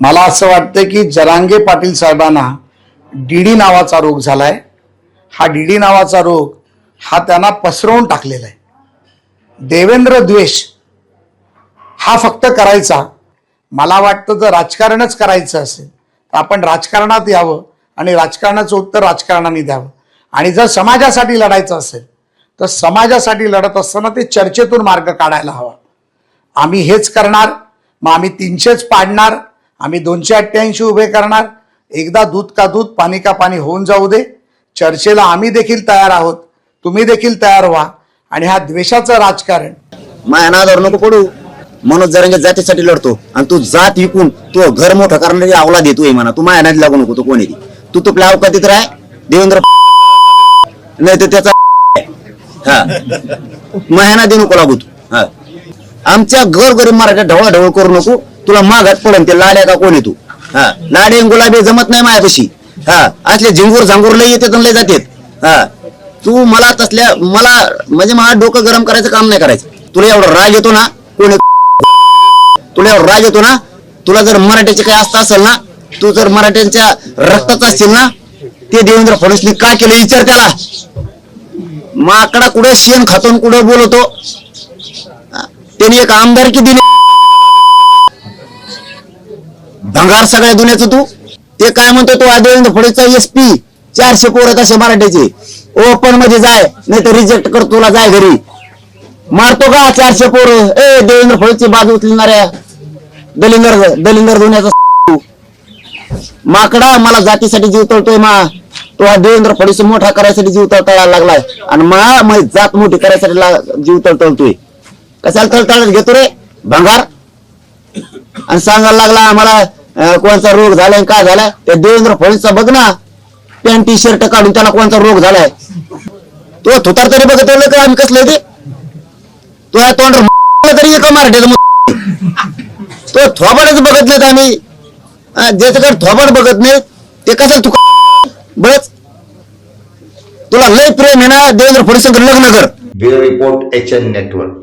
मला असं वाटतं की जरांगे पाटील साहेबांना डीडी नावाचा रोग झालाय. हा डीडी नावाचा रोग हा त्यांना पसरवून टाकलेला आहे. देवेंद्र द्वेष हा फक्त करायचा. मला वाटतं जर राजकारणच करायचं असेल तर आपण राजकारणात यावं आणि राजकारणाचं उत्तर राजकारणाने द्यावं. आणि जर समाजासाठी लढायचं असेल तर समाजासाठी लढत असताना ते चर्चेतून मार्ग काढायला हवा. आम्ही हेच करणार मग आम्ही तीनशेच पाडणार आम्ही दोनशे अठ्ठ्याऐंशी उभे करणार. एकदा दूध का दूध पाणी का पाणी होऊन जाऊ दे. चर्चेला आम्ही देखील तयार आहोत. तुम्ही देखील तयार व्हा. आणि हा द्वेषाचं राजकारण. माया नादावर नको पडू. मनोज जरांगे जातीसाठी लढतो. आणि तू जात विकून तू घर मोठं करणारी आवला देतोय म्हणा. तू माया नादी लागू नको तू कोणी तू तुपल्या अवकातीत राह. देवेंद्र नाही तर त्याचा हा. माया देऊ नको लागू तू. हा. आमच्या घर गरीब मराठ्या ढवळाढवळ करू नको. तुला मागात पडन ते लाड्या का कोणी तू? हा लाडे गुलाबी जमत नाही मायापाशी. हा असले झिंगूर झांगूर लय येतात लय जातेत. हा तू मला तसल्या मला म्हणजे मला डोकं गरम करायचं काम नाही करायचं. तुला एवढा राग येतो ना कोणी तुला एवढा राग येतो ना तुला जर मराठ्याचे काही असता असेल ना तू जर मराठ्यांच्या रक्तात असतील ना ते देवेंद्र फडणवीसनी का केलं? विचार त्याला. माकडा कुठे शेण खातून कुठं बोलवतो त्यांनी एक आमदारकी दिली. भंगार सगळ्या दुनियाचं तू? ते काय म्हणतो तू देवेंद्र फडेचा एस पी चारशे पोरत असे मराठीचे. ओपनमध्ये जाय नाही तर रिजेक्ट कर तुला जाय घरी. मारतो का चारशे पोर? ए देवेंद्र फडणवीसची बाजू उचलणाऱ्या. दलिंदर दलिंदर धुण्याचा माकडा मला जातीसाठी जीव तळतोय मा. तो हा देवेंद्र फडणवीस मोठा करायसाठी जीव तळतळायला लागलाय. आणि मा मग जात मोठी करायसाठी ला- जीव तळतळतोय कशाला तळतळत घेतो रे? भंगार. आणि सांगायला लागला आम्हाला अं, कोणता रोग झालाय काय झालाय त्या देवेंद्र फडणवीसचा बघ ना. पॅन्ट टी शर्ट काढून त्याला कोणता रोग झालाय. तो थुतार तरी बघत होतं का आम्ही कसलं ते? तो या तोंड तरी एका मराठीचं तो थोबाडच बघत नाहीत आम्ही. अं, ज्याच्याकडे थोबाड बघत नाही ते कसं तू बस तुला लय प्रेम आहे ना देवेंद्र फडणवीस लग्न कर. Bureau report H N network.